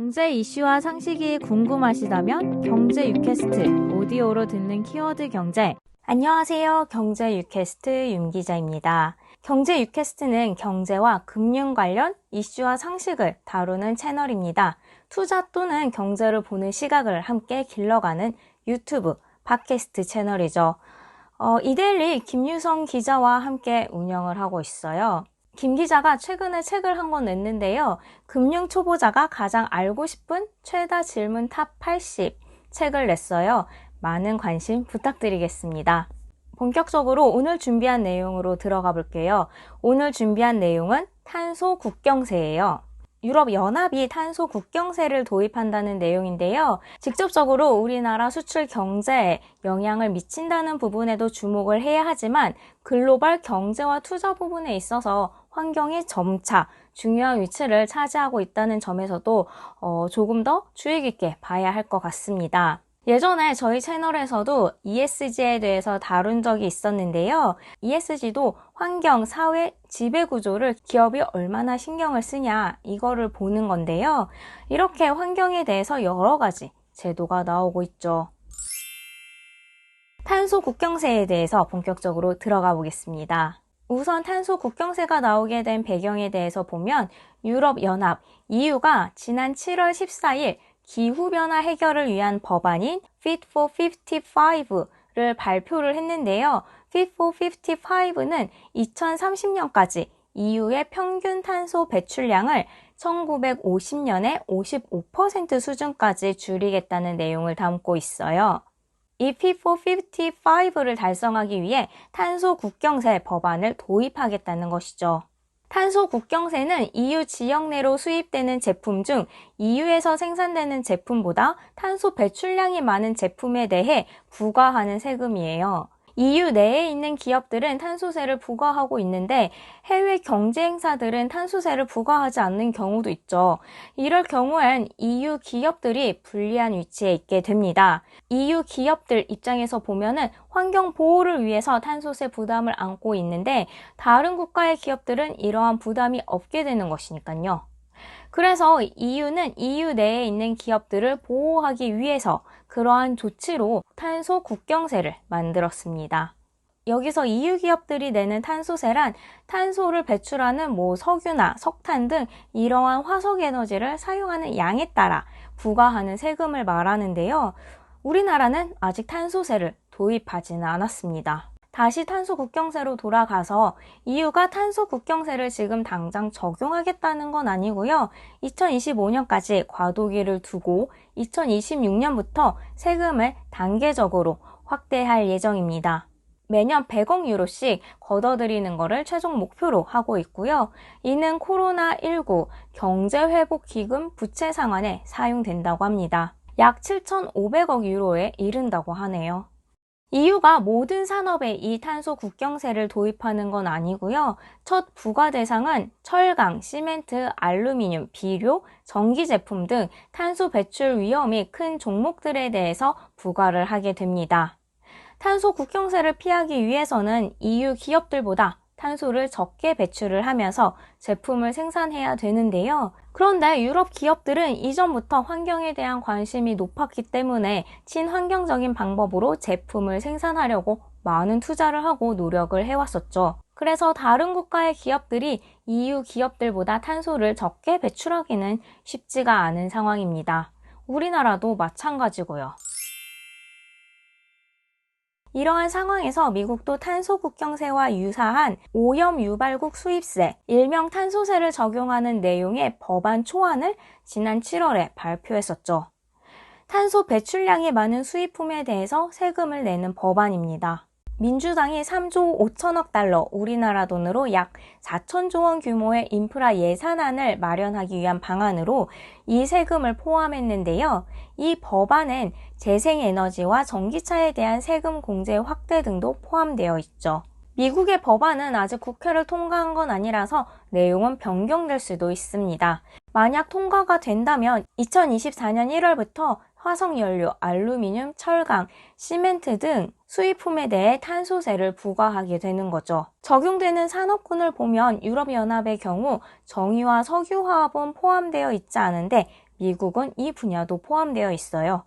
경제 이슈와 상식이 궁금하시다면 경제 유캐스트 오디오로 듣는 키워드 경제 안녕하세요. 경제 유캐스트 윤 기자입니다. 경제 유캐스트는 경제와 금융 관련 이슈와 상식을 다루는 채널입니다. 투자 또는 경제를 보는 시각을 함께 길러가는 유튜브, 팟캐스트 채널이죠. 어, 이데일리 김유성 기자와 함께 운영을 하고 있어요. 김 기자가 최근에 책을 한 권 냈는데요. 금융 초보자가 가장 알고 싶은 최다 질문 탑 80 책을 냈어요. 많은 관심 부탁드리겠습니다. 본격적으로 오늘 준비한 내용으로 들어가 볼게요. 오늘 준비한 내용은 탄소 국경세예요. 유럽 연합이 탄소 국경세를 도입한다는 내용인데요. 직접적으로 우리나라 수출 경제에 영향을 미친다는 부분에도 주목을 해야 하지만 글로벌 경제와 투자 부분에 있어서 환경이 점차 중요한 위치를 차지하고 있다는 점에서도 어, 조금 더 주의 깊게 봐야 할 것 같습니다. 예전에 저희 채널에서도 ESG에 대해서 다룬 적이 있었는데요. ESG도 환경, 사회, 지배 구조를 기업이 얼마나 신경을 쓰냐, 이거를 보는 건데요. 이렇게 환경에 대해서 여러 가지 제도가 나오고 있죠. 탄소 국경세에 대해서 본격적으로 들어가 보겠습니다. 우선 탄소 국경세가 나오게 된 배경에 대해서 보면 유럽연합 EU가 지난 7월 14일 기후변화 해결을 위한 법안인 Fit for 55를 발표를 했는데요. Fit for 55는 2030년까지 EU의 평균 탄소 배출량을 1950년에 55% 수준까지 줄이겠다는 내용을 담고 있어요. 이 Fit for 55를 달성하기 위해 탄소 국경세 법안을 도입하겠다는 것이죠. 탄소 국경세는 EU 지역 내로 수입되는 제품 중 EU에서 생산되는 제품보다 탄소 배출량이 많은 제품에 대해 부과하는 세금이에요. EU 내에 있는 기업들은 탄소세를 부과하고 있는데 해외 경제 행사들은 탄소세를 부과하지 않는 경우도 있죠. 이럴 경우엔 EU 기업들이 불리한 위치에 있게 됩니다. EU 기업들 입장에서 보면은 환경 보호를 위해서 탄소세 부담을 안고 있는데 다른 국가의 기업들은 이러한 부담이 없게 되는 것이니까요. 그래서 EU는 EU 내에 있는 기업들을 보호하기 위해서 그러한 조치로 탄소 국경세를 만들었습니다. 여기서 EU 기업들이 내는 탄소세란 탄소를 배출하는 뭐 석유나 석탄 등 이러한 화석 에너지를 사용하는 양에 따라 부과하는 세금을 말하는데요. 우리나라는 아직 탄소세를 도입하지는 않았습니다. 다시 탄소 국경세로 돌아가서 EU가 탄소 국경세를 지금 당장 적용하겠다는 건 아니고요. 2025년까지 과도기를 두고 2026년부터 세금을 단계적으로 확대할 예정입니다. 매년 100억 유로씩 걷어들이는 것을 최종 목표로 하고 있고요. 이는 코로나19 경제회복기금 부채 상환에 사용된다고 합니다. 약 7,500억 유로에 이른다고 하네요. 이유가 모든 산업에 이 탄소 국경세를 도입하는 건 아니고요. 첫 부과 대상은 철강, 시멘트, 알루미늄, 비료, 전기 제품 등 탄소 배출 위험이 큰 종목들에 대해서 부과를 하게 됩니다. 탄소 국경세를 피하기 위해서는 EU 기업들보다 탄소를 적게 배출을 하면서 제품을 생산해야 되는데요. 그런데 유럽 기업들은 이전부터 환경에 대한 관심이 높았기 때문에 친환경적인 방법으로 제품을 생산하려고 많은 투자를 하고 노력을 해왔었죠. 그래서 다른 국가의 기업들이 EU 기업들보다 탄소를 적게 배출하기는 쉽지가 않은 상황입니다. 우리나라도 마찬가지고요. 이러한 상황에서 미국도 탄소 국경세와 유사한 오염 유발국 수입세, 일명 탄소세를 적용하는 내용의 법안 초안을 지난 7월에 발표했었죠. 탄소 배출량이 많은 수입품에 대해서 세금을 내는 법안입니다. 민주당이 3조 5천억 달러, 우리나라 돈으로 약 4천조 원 규모의 인프라 예산안을 마련하기 위한 방안으로 이 세금을 포함했는데요. 이 법안엔 재생에너지와 전기차에 대한 세금 공제 확대 등도 포함되어 있죠. 미국의 법안은 아직 국회를 통과한 건 아니라서 내용은 변경될 수도 있습니다. 만약 통과가 된다면 2024년 1월부터 화석연료, 알루미늄, 철강, 시멘트 등 수입품에 대해 탄소세를 부과하게 되는 거죠. 적용되는 산업군을 보면 유럽연합의 경우 정유와 석유화합은 포함되어 있지 않은데 미국은 이 분야도 포함되어 있어요.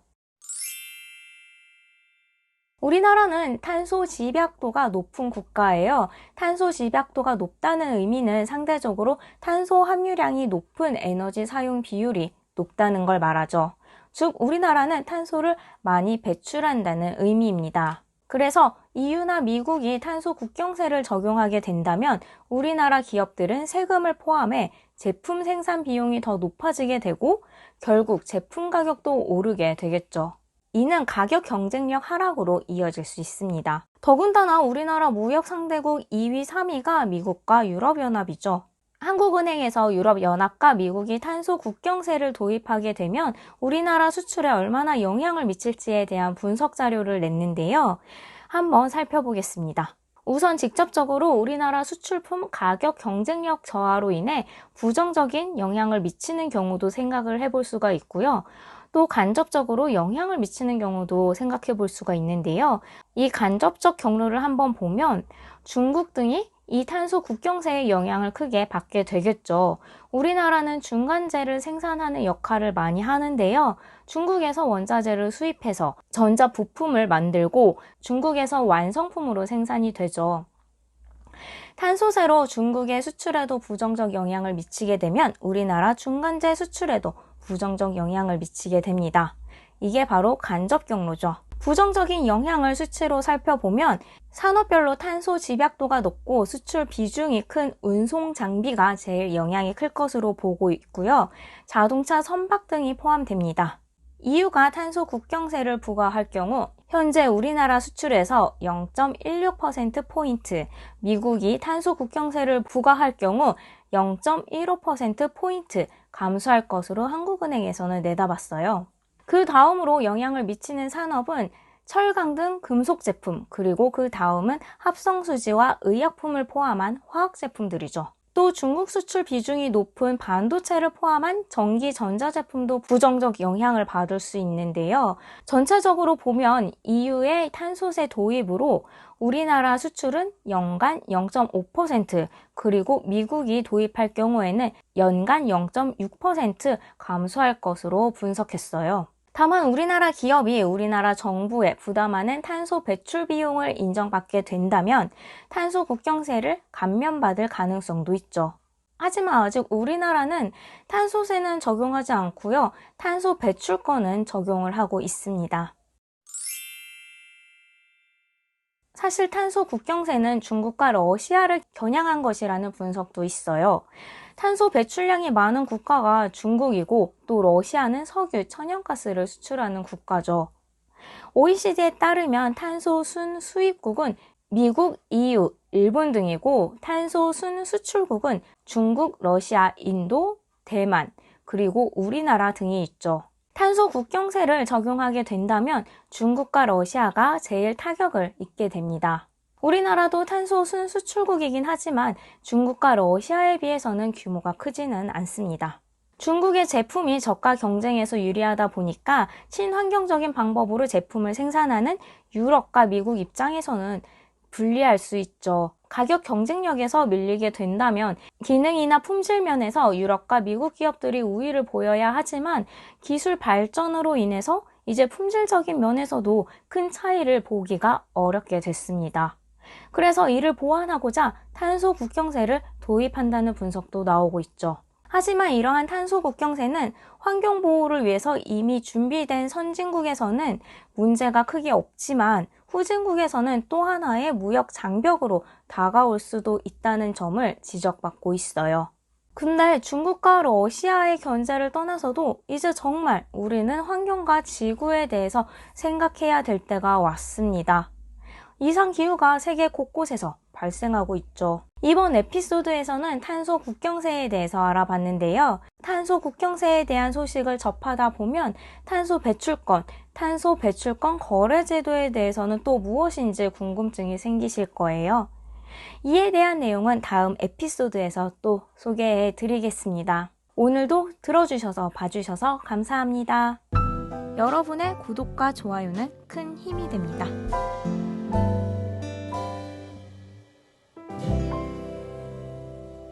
우리나라는 탄소 집약도가 높은 국가예요. 탄소 집약도가 높다는 의미는 상대적으로 탄소 함유량이 높은 에너지 사용 비율이 높다는 걸 말하죠. 즉, 우리나라는 탄소를 많이 배출한다는 의미입니다. 그래서 EU나 미국이 탄소 국경세를 적용하게 된다면 우리나라 기업들은 세금을 포함해 제품 생산 비용이 더 높아지게 되고 결국 제품 가격도 오르게 되겠죠. 이는 가격 경쟁력 하락으로 이어질 수 있습니다. 더군다나 우리나라 무역 상대국 2위, 3위가 미국과 유럽연합이죠. 한국은행에서 유럽연합과 미국이 탄소 국경세를 도입하게 되면 우리나라 수출에 얼마나 영향을 미칠지에 대한 분석 자료를 냈는데요. 한번 살펴보겠습니다. 우선 직접적으로 우리나라 수출품 가격 경쟁력 저하로 인해 부정적인 영향을 미치는 경우도 생각을 해볼 수가 있고요. 또 간접적으로 영향을 미치는 경우도 생각해 볼 수가 있는데요. 이 간접적 경로를 한번 보면 중국 등이 이 탄소 국경세의 영향을 크게 받게 되겠죠. 우리나라는 중간재를 생산하는 역할을 많이 하는데요. 중국에서 원자재를 수입해서 전자 부품을 만들고 중국에서 완성품으로 생산이 되죠. 탄소세로 중국의 수출에도 부정적 영향을 미치게 되면 우리나라 중간재 수출에도 부정적 영향을 미치게 됩니다. 이게 바로 간접 경로죠. 부정적인 영향을 수치로 살펴보면 산업별로 탄소 집약도가 높고 수출 비중이 큰 운송 장비가 제일 영향이 클 것으로 보고 있고요. 자동차 선박 등이 포함됩니다. EU가 탄소 국경세를 부과할 경우 현재 우리나라 수출에서 0.16%포인트, 미국이 탄소 국경세를 부과할 경우 0.15%포인트 감소할 것으로 한국은행에서는 내다봤어요. 그 다음으로 영향을 미치는 산업은 철강 등 금속 제품, 그리고 그 다음은 합성수지와 의약품을 포함한 화학 제품들이죠. 또 중국 수출 비중이 높은 반도체를 포함한 전기 전자제품도 부정적 영향을 받을 수 있는데요. 전체적으로 보면 EU의 탄소세 도입으로 우리나라 수출은 연간 0.5% 그리고 미국이 도입할 경우에는 연간 0.6% 감소할 것으로 분석했어요. 다만 우리나라 기업이 우리나라 정부에 부담하는 탄소 배출 비용을 인정받게 된다면 탄소 국경세를 감면받을 가능성도 있죠. 하지만 아직 우리나라는 탄소세는 적용하지 않고요. 탄소 배출권은 적용을 하고 있습니다. 사실 탄소 국경세는 중국과 러시아를 겨냥한 것이라는 분석도 있어요. 탄소 배출량이 많은 국가가 중국이고 또 러시아는 석유, 천연가스를 수출하는 국가죠. OECD에 따르면 탄소 순 수입국은 미국, EU, 일본 등이고 탄소 순 수출국은 중국, 러시아, 인도, 대만, 그리고 우리나라 등이 있죠. 탄소 국경세를 적용하게 된다면 중국과 러시아가 제일 타격을 입게 됩니다. 우리나라도 탄소 순수출국이긴 하지만 중국과 러시아에 비해서는 규모가 크지는 않습니다. 중국의 제품이 저가 경쟁에서 유리하다 보니까 친환경적인 방법으로 제품을 생산하는 유럽과 미국 입장에서는 불리할 수 있죠. 가격 경쟁력에서 밀리게 된다면 기능이나 품질 면에서 유럽과 미국 기업들이 우위를 보여야 하지만 기술 발전으로 인해서 이제 품질적인 면에서도 큰 차이를 보기가 어렵게 됐습니다. 그래서 이를 보완하고자 탄소 국경세를 도입한다는 분석도 나오고 있죠. 하지만 이러한 탄소 국경세는 환경 보호를 위해서 이미 준비된 선진국에서는 문제가 크게 없지만 후진국에서는 또 하나의 무역 장벽으로 다가올 수도 있다는 점을 지적받고 있어요. 근데 중국과 러시아의 견제를 떠나서도 이제 정말 우리는 환경과 지구에 대해서 생각해야 될 때가 왔습니다. 이상 기후가 세계 곳곳에서 발생하고 있죠. 이번 에피소드에서는 탄소 국경세에 대해서 알아봤는데요. 탄소 국경세에 대한 소식을 접하다 보면 탄소 배출권, 탄소 배출권 거래 제도에 대해서는 또 무엇인지 궁금증이 생기실 거예요. 이에 대한 내용은 다음 에피소드에서 또 소개해 드리겠습니다. 오늘도 들어주셔서 봐주셔서 감사합니다. 여러분의 구독과 좋아요는 큰 힘이 됩니다.